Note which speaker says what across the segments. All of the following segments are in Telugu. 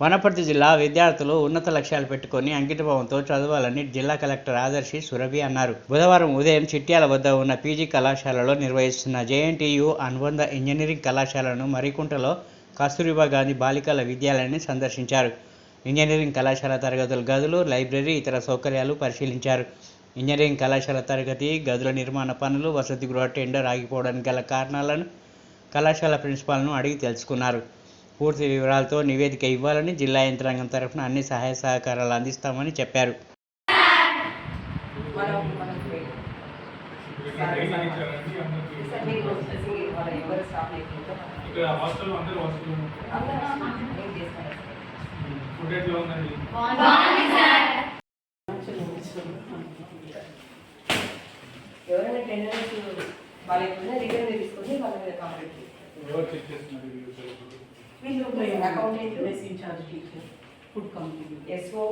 Speaker 1: వనపర్తి జిల్లా విద్యార్థులు ఉన్నత లక్ష్యాలు పెట్టుకొని అంకితభావంతో చదవాలని జిల్లా కలెక్టర్ ఆదర్శి సురభి అన్నారు. బుధవారం ఉదయం చిట్యాల వద్ద ఉన్న పీజీ కళాశాలలో నిర్వహిస్తున్న జేఎన్టీయు అనుబంధ ఇంజనీరింగ్ కళాశాలను మరికుంటలో కస్తూరిబా గాంధీ బాలికల విద్యాలయాన్ని సందర్శించారు. ఇంజనీరింగ్ కళాశాల తరగతుల గదులు లైబ్రరీ ఇతర సౌకర్యాలు పరిశీలించారు. ఇంజనీరింగ్ కళాశాల తరగతి గదుల నిర్మాణ పనులు వసతి గృహ టెండర్ ఆగిపోవడానికి గల కారణాలను కళాశాల ప్రిన్సిపాల్ను అడిగి తెలుసుకున్నారు. పూర్తి వివరాలతో నివేదిక ఇవ్వాలని జిల్లా యంత్రాంగం తరఫున అన్ని సహాయ సహకారాలు అందిస్తామని చెప్పారు
Speaker 2: ఎవరైనా టెండర్స్ వాళ్ళ రిటర్న్ తీసుకొని వాళ్ళ మీద కంప్లీట్
Speaker 3: ఎవరు చెక్ చేస్తున్నారు?
Speaker 2: వీళ్ళు accountant
Speaker 4: mess in-charge teacher food company
Speaker 2: so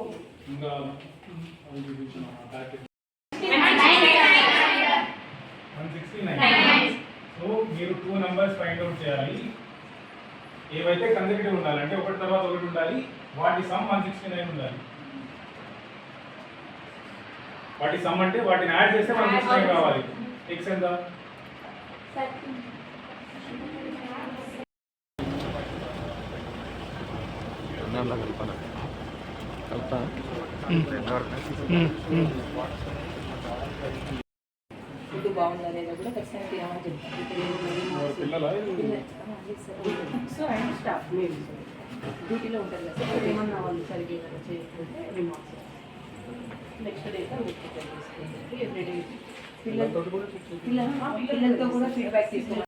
Speaker 3: one sixty nine so మీరు టూ నెంబర్స్ ఫైండ్ అవుట్ చేయాలి. ఏవైతే కన్సెక్టివ్ ఉండాలి అంటే ఒకటి తర్వాత ఒకటి ఉండాలి. వాటి సమ్ వన్ సిక్స్టీ నైన్ ఉండాలి. వాటి సమ్ అంటే వాటిని యాడ్ చేస్తే వన్ సిక్స్టీ నైన్ కావాలి. ఎక్స్ ఎంత?
Speaker 5: అన్నంలో కలపాలి కలుపుతా
Speaker 2: ఫుడ్ బాగుందా లేదా కూడా ఖచ్చితంగా తినమని చెప్తాను
Speaker 3: ఎవరు పిల్లలా
Speaker 4: సో అండ్ స్టాఫ్
Speaker 2: డ్యూటీలో ఉంటారు కదా
Speaker 4: సో ఏమన్నా వాళ్ళు సరిగ్గా చేయకపోతే remarks next day every day
Speaker 2: పిల్లలు పిల్లలతో కూడా ఫీడ్బ్యాక్ తీసుకున్నాం